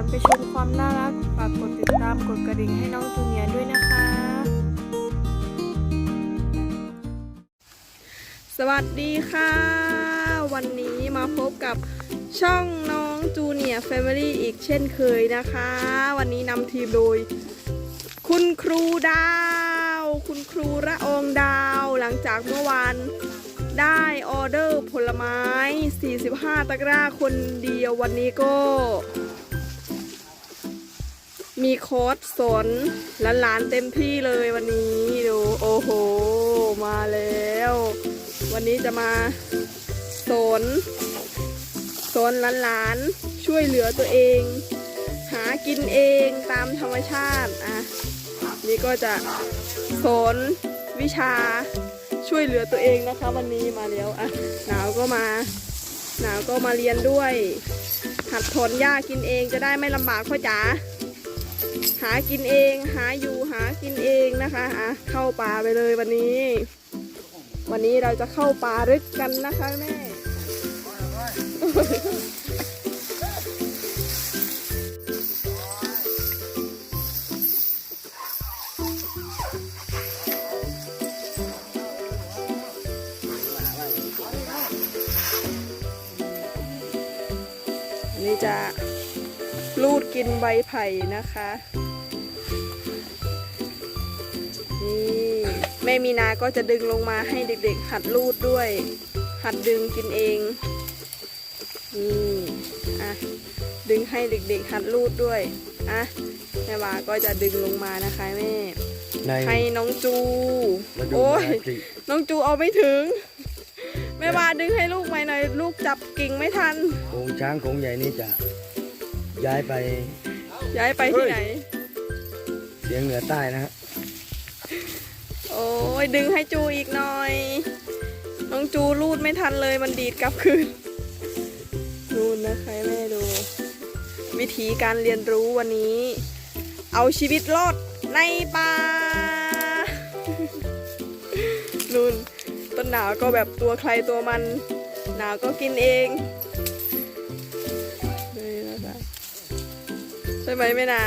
ก่อนไปชมความน่ารักฝากกดติดตามกดกระดิ่งให้น้องจูเนียร์ด้วยนะคะ สวัสดีค่ะ วันนี้มาพบกับช่องน้องจูเนียร์แฟมิลี่อีกเช่นเคยนะคะ วันนี้นำทีมโดย คุณครูดาว คุณครูระอองดาว หลังจากเมื่อวานได้ออเดอร์ผลไม้ 45 ตะกร้าคนเดียววันนี้ก็ มีโค้ดสนหลานๆเต็มที่เลยวันนี้ดูโอ้โห มาแล้ว วันนี้จะมาสนสนหลานๆช่วยเหลือตัวเอง หากินเองตามธรรมชาติอะนี่ก็จะสอนวิชาช่วยเหลือตัวเองนะคะ วันนี้มาแล้วอะหนาวก็มาหนาวก็มาเรียนด้วย หัดถอนหญ้ากินเองจะได้ไม่ลำบากพ่อจ๋า หากินเอง หาอยู่หากินเองนะคะอะเข้าป่าไปเลยวันนี้ วันนี้เราจะเข้าป่ารึกกันนะคะแม่นี่จะ ลูดกินใบไผ่นะคะ นี่แม่มีนาก็จะดึงลงมาให้เด็กๆ หัดลูดด้วย หัดดึงกินเอง นี่อะดึงให้เด็กๆ หัดลูดด้วยอะแม่วาก็จะดึงลงมานะคะแม่ในให้น้องจูมาดูโอ้ยนาทีน้องจูเอาไม่ถึง แม่วาดึงให้ลูกไหมหน่อยลูกจับกิ่งไม่ทันโขงช้างโขงใหญ่นี่จะ ย้ายไปย้ายไปที่ไหน เสียงเหนือใต้นะฮะโอ้ยดึงให้จูอีกหน่อย น้องจูรูดไม่ทันเลยมันดีดกลับคืนนูนนะคะแม่ดู วิธีการเรียนรู้วันนี้ เอาชีวิตรอดในป่านูนต้นหนาวก็แบบตัวใครตัวมัน หนาวก็กินเอง ช่ไหมแม่นา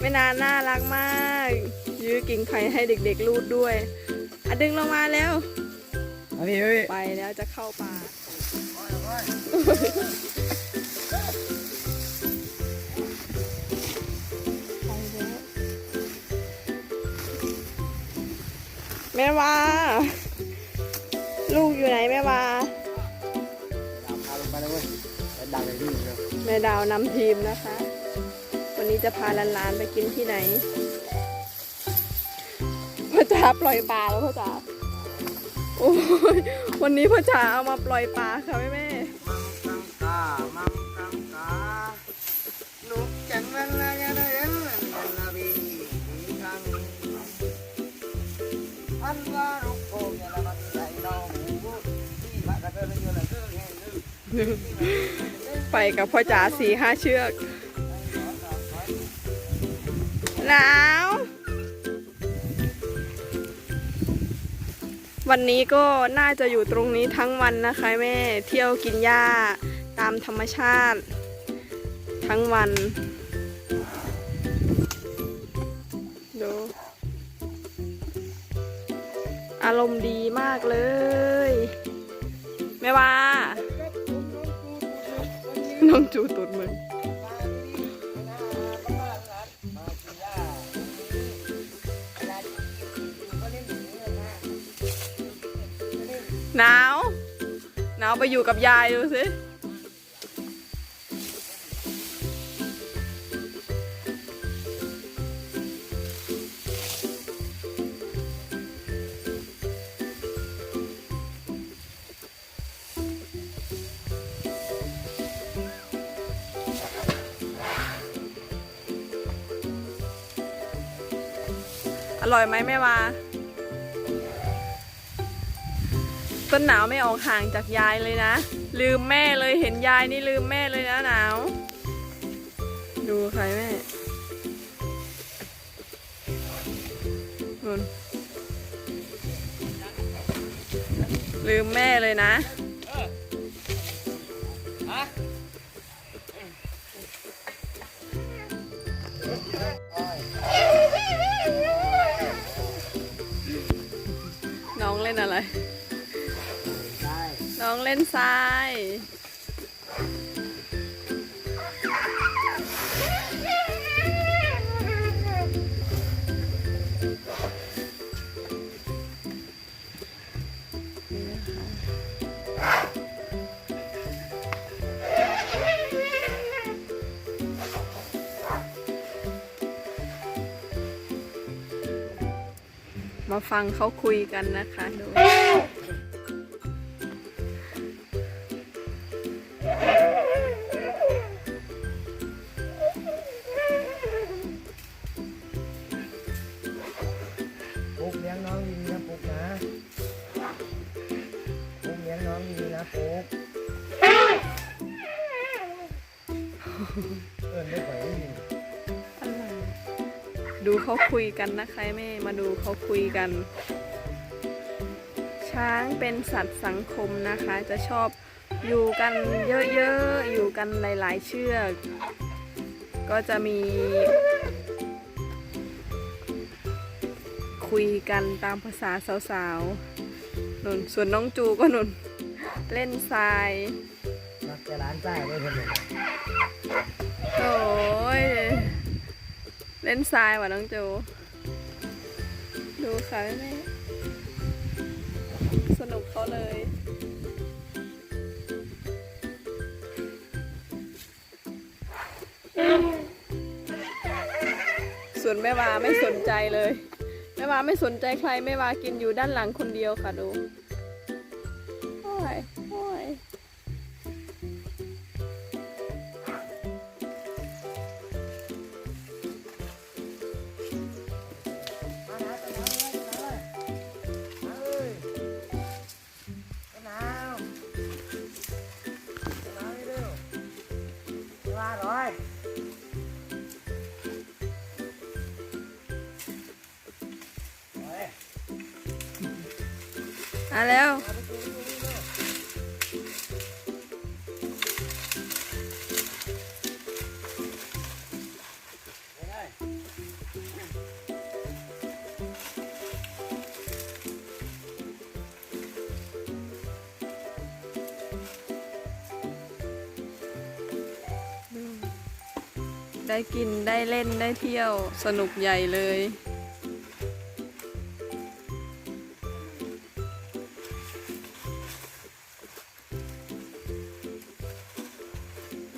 แม่นาน่ารักมาก ยื้อกิ่งไผ่ให้เด็กๆลูดด้วยอะดึงลงมาแล้วเอาพี่พี่ไปแล้วจะเข้าป่าไปแล้วแม่วาลูกอยู่ไหนแม่วาพาลงไปเลยเว้ยไปดังเลยพี่เร็วแม่ดาวนำทีมนะคะ วันนี้จะพาหลานๆไปกินที่ไหนพ่อจ๋าปล่อยปลาแล้วพ่อจ๋าโอ้ยวันนี้พ่อจ๋าเอามาปล่อยปลาค่ะแม่แม่มังกังกามังกังกานุกจังมันละกันเลยมันละบีคังอันว่านุกโกยละมันใจเราที่บ้านกระเทยอยู่ละเรื่องแห่งนึง ไปกับพ่อจ๋าสี่ห้าเชือก หนาว วันนี้ก็น่าจะอยู่ตรงนี้ทั้งวันนะคะแม่ เที่ยวกินหญ้าตามธรรมชาติ ทั้งวัน ดูอารมณ์ดีมากเลย แม่ว่า น้องจูตุดมึงหนาว หนาวไปอยู่กับยายดูสิ อยไหมแม่วาต้นหนาวไม่ออกห่างจากยายเลยนะ ลืมแม่เลยเห็นยายนี่ลืมแม่เลยนะหนาว ดูใครแม่นู่นลืมแม่เลยนะ องเล่นอะไรได้น้องเล่นทราย มาฟังเขาคุยกันนะคะดู เขาคุยกันนะคะแม่มาดูเขาคุยกัน ช้างเป็นสัตว์สังคมนะคะ จะชอบอยู่กันเยอะๆ อยู่กันหลายๆ เชือก ก็จะมี คุยกันตามภาษาสาวๆนุ่นส่วนน้องจูก็นุ่นเล่นทรายรักจะร้านใต้ด้วยคนหนึ่งโอ้ย เล่นทรายว่ะน้องจูดูค่ะแม่สนุกเขาเลยส่วนแม่วาไม่สนใจเลย แม่วาไม่สนใจใครแม่วากินอยู่ด้านหลังคนเดียวค่ะดู มาห ได้กินได้เล่นได้เที่ยวสนุกใหญ่เลย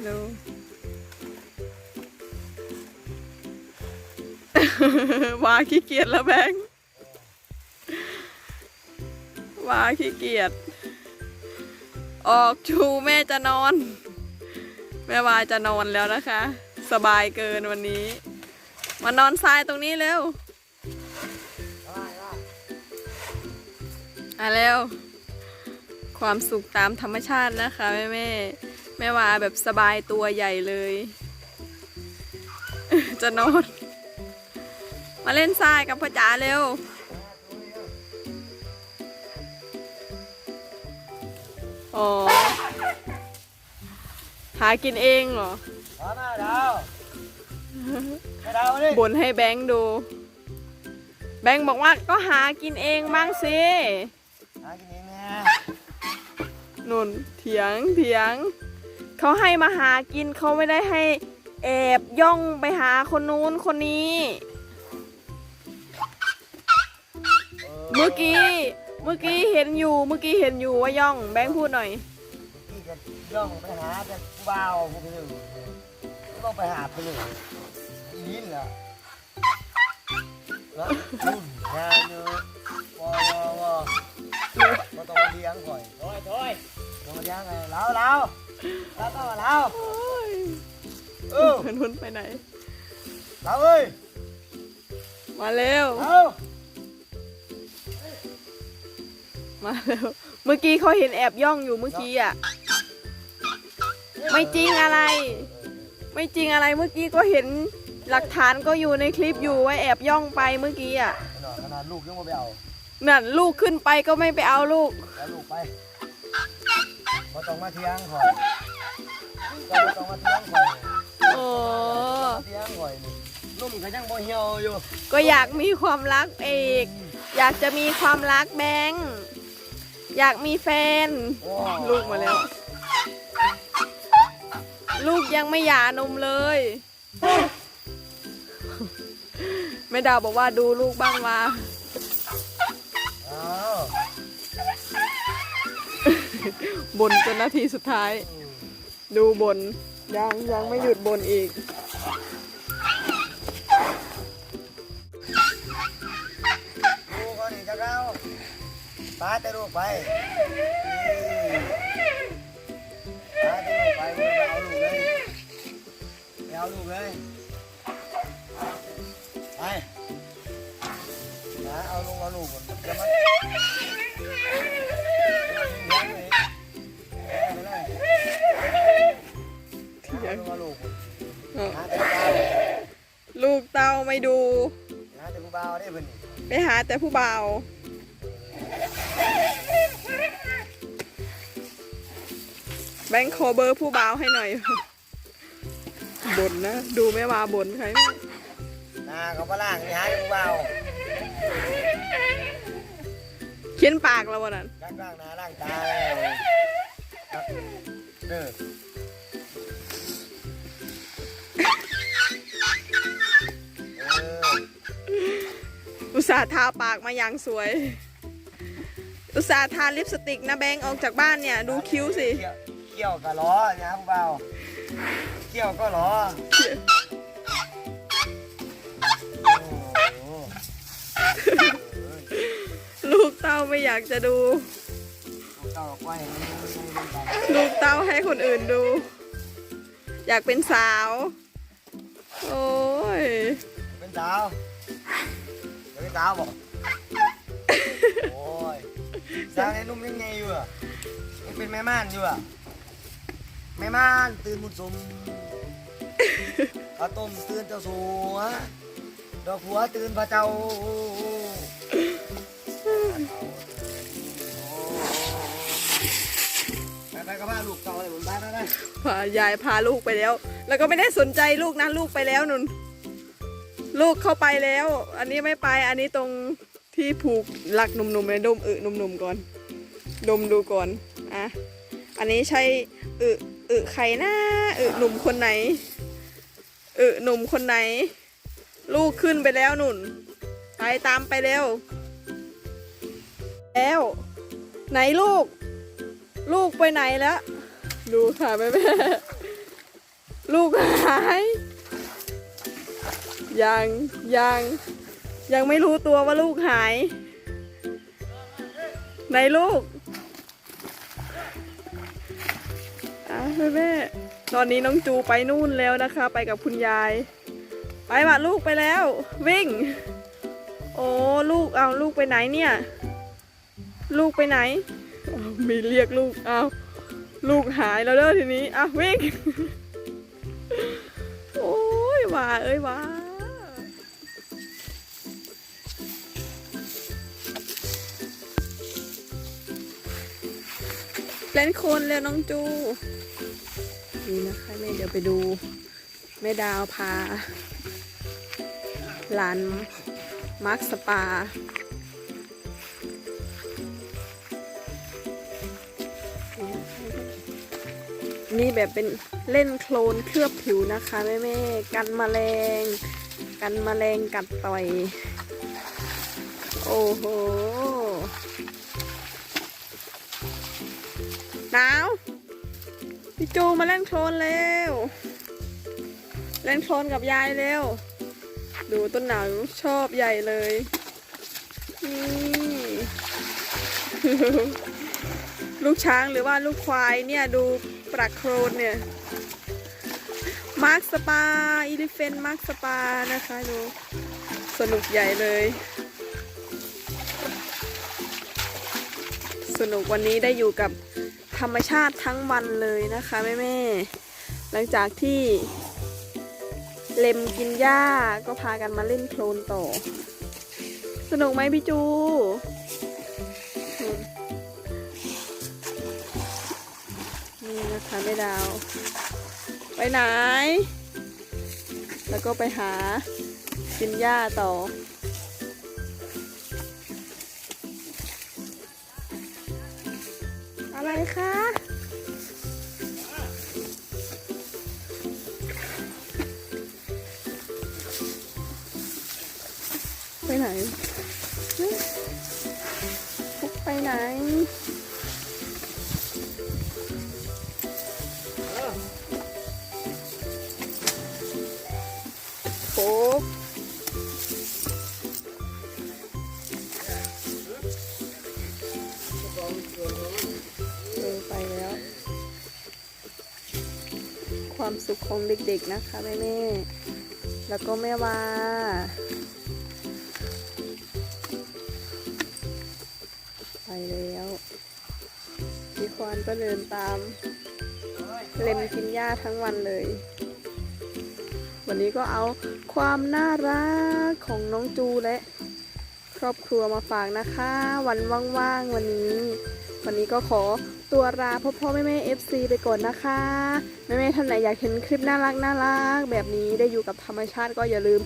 ดู วาขี้เกียจแล้วแบงค์วาขี้เกียจ ออกชูแม่จะนอน แม่วาจะนอนแล้วนะคะ สบายเกินวันนี้ มานอนทรายตรงนี้เร็วอะเร็ว ความสุขตามธรรมชาตินะคะแม่แม่แม่วาแบบสบายตัวใหญ่เลย จะนอน มาเล่นทรายกับพ่อจ๋าเร็วอ๋อหากินเองเหรอ มาหน้าดาวมาดาวนี่บ่นให้แบงค์ดู แบงค์บอกว่าก็หากินเองบ้างสิหากินเองนะนุ่นเถียงเถียง เขาให้มาหากินเขาไม่ได้ให้แอบย่องไปหาคนนู้นคนนี้ เมื่อกี้ เมื่อกี้เห็นอยู่ เมื่อกี้เห็นอยู่ว่าย่อง แบงค์พูดหน่อย พี่จะย่องไปหาแต่ผู้บ่าวพวกนี้ ต้องไปหาไปเลยยินเหรอแล้วคุณงานเยอะว้าวว้าวมาต้องมาเลี้ยงก่อนโถ่โถ่ต้องมาเลี้ยงไงเล้าเล้าเล้าต้องมาเล้าโอ้ยเออนุ่นไปไหนเล้าเอ้ยมาเร็วเล้ามาเร็วเมื่อกี้เขาเห็นแอบย่องอยู่เมื่อกี้อะ ไม่จริงอะไร ไม่จริงอะไรเมื่อกี้ก็เห็นหลักฐานก็อยู่ในคลิปอยู่ว่าแอบย่องไปเมื่อกี้อะขนาดขนาดลูกยังไม่ไปเอานั่นลูกขึ้นไปก็ไม่ไปเอาลูกแล้วลูกไปพอต้องมาเที่ยงก่อนก็บ่ต้องมาเที่ยงก่อนโอ้เที่ยงก่อนนี่นุ่มก็ยังบ่เหี่ยวอยู่ก็อยากมีความรักเอกอยากจะมีความรักแบงค์อยากมีแฟนโอ้ลูกมาแล้ว ลูกยังไม่หย่านมเลย แม่ดาวบอกว่าดูลูกบ้างมาบนจนนาทีสุดท้าย ดูบน ยังยังไม่หยุดบนอีกลูกเขานี่จะเข้าป้าแต่ลูกไป เอาลูกเลยไม่เอาลูกเลยไปนะเอาลูกเอาลูกก่อนจะมาเอาลูกเอาลูกก่อนเออหาแต่ผู้บ่าลูกเต้าไม่ดูหาแต่ผู้เบาได้เพิ่นนี่ไปหาแต่ผู้เบา บงค์ขอเบอร์ผู้บ่าวให้หน่อยบนนะ ดูแม่มาบนใครไม่หน้าเขาพล่างนี่หาแต่ผู้บ่าวเขียนปากแล้ววันนั้นล้างล้างหน้าล้างตาแล้วครับเด้อเอออุตส่าห์ทาปากมาอย่างสวย อุตส่าห์ทาลิปสติกนะแบงค์ออกจากบ้านเนี่ย ดูคิ้วสิ เขี่ยวเขี่ยวก็ล้อนะผู้บ่าวเขี่ยวก็ล้อโอ้โหลูกเต้าไม่อยากจะดูลูกเต้าไว้ให้มันให้มันไปลูกเต้าให้คนอื่นดู อยากเป็นสาว โอ้ย เป็นสาวเป็นสาวบอกโอ้ยสาวในนุ่มยังไงอยู่อะยังเป็นแม่ม่านอยู่อะ แม่ม่านตื่นมุดสมข้าต้มตื่นเจ้าสัว ดอกหัวตื่นพระเจ้าไปไปกับบ้านลูกต่าเลยผมไปไปไปพายายพาลูกไปแล้ว แล้วก็ไม่ได้สนใจลูกนะลูกไปแล้วนุนลูกเข้าไปแล้ว อันนี้ไม่ไป อันนี้ตรงที่ผูกหลักหนุ่มๆเลยดมอึหนุ่มๆก่อน ดมดูก่อน อะ อันนี้ใช่อึ เอึใครนะอึหนุ่มคนไหน เอึหนุ่มคนไหน ลูกขึ้นไปแล้วนุ่น ไปตามไปเร็ว แล้ว ไหนลูก ลูกไปไหนแล้ว ดูค่ะแม่แม่ลูกหาย ยังยังยังไม่รู้ตัวว่าลูกหาย ไหนลูก อะแม่แม่ตอนนี้น้องจูไปนู่นแล้วนะคะ ไปกับคุณยาย ไปว่ะลูกไปแล้ว วิ่ง โอ้ลูกเอาลูกไปไหนเนี่ย ลูกไปไหนอ้ามีเรียกลูกเอาลูกหายแล้วเด้อทีนี้อะวิ่ง โอ้ยว่าเอ้ยว่า เล่นโคลนแล้วน้องจู นี่นะคะแม่เดี๋ยวไปดู แม่ดาวพาหลานมาร์คสปานี่แบบเป็นเล่นโคลนเคลือบผิวนะคะแม่แม่ๆกันแมลง กันแมลงกัดต่อย โอ้โห หนาวพี่จูมาเล่นโคลนเร็ว เล่นโคลนกับยายเร็ว ดูต้นหนาวชอบใหญ่เลยนี่ลูกช้างหรือว่าลูกควายเนี่ยดูปลักโครนเนี่ย มาร์คสปาอีลิเฟนมาร์คสปานะคะดูสนุกใหญ่เลย สนุกวันนี้ได้อยู่กับ รรมชาติทั้งวันเลยนะคะแม่แม่ๆหลังจากที่ เล็มกินหญ้าก็พากันมาเล่นโคลนต่อ สนุกไหมพี่จู นี่นะคะแม่ดาว ไปไหน แล้วก็ไปหากินหญ้าต่อ คะ ความสุขของเด็กๆนะคะแม่แม่แล้วก็แม่วาไปแล้วพี่ควานก็เดินตาม เล่นกินหญ้าทั้งวันเลย วันนี้ก็เอาความน่ารักของน้องจูและครอบครัวมาฝากนะคะ วันว่างๆวันนี้ วันนี้ก็ขอ ตัวลาพ่อพ่อแม่แม่เอฟซีไปก่อนนะคะแม่แม่ท่านไหนอยากเห็นคลิปน่ารักน่ารักแบบนี้ได้อยู่กับธรรมชาติก็อย่าลืม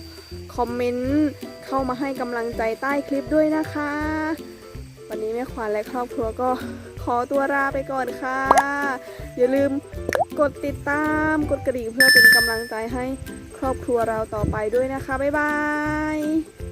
คอมเมนต์เข้ามาให้กำลังใจใต้คลิปด้วยนะคะ วันนี้แม่ขวัญและครอบครัวก็ขอตัวลาไปก่อนค่ะ อย่าลืมกดติดตามกดกระดิ่งเพื่อเป็นกำลังใจให้ครอบครัวเราต่อไปด้วยนะคะบ๊ายบาย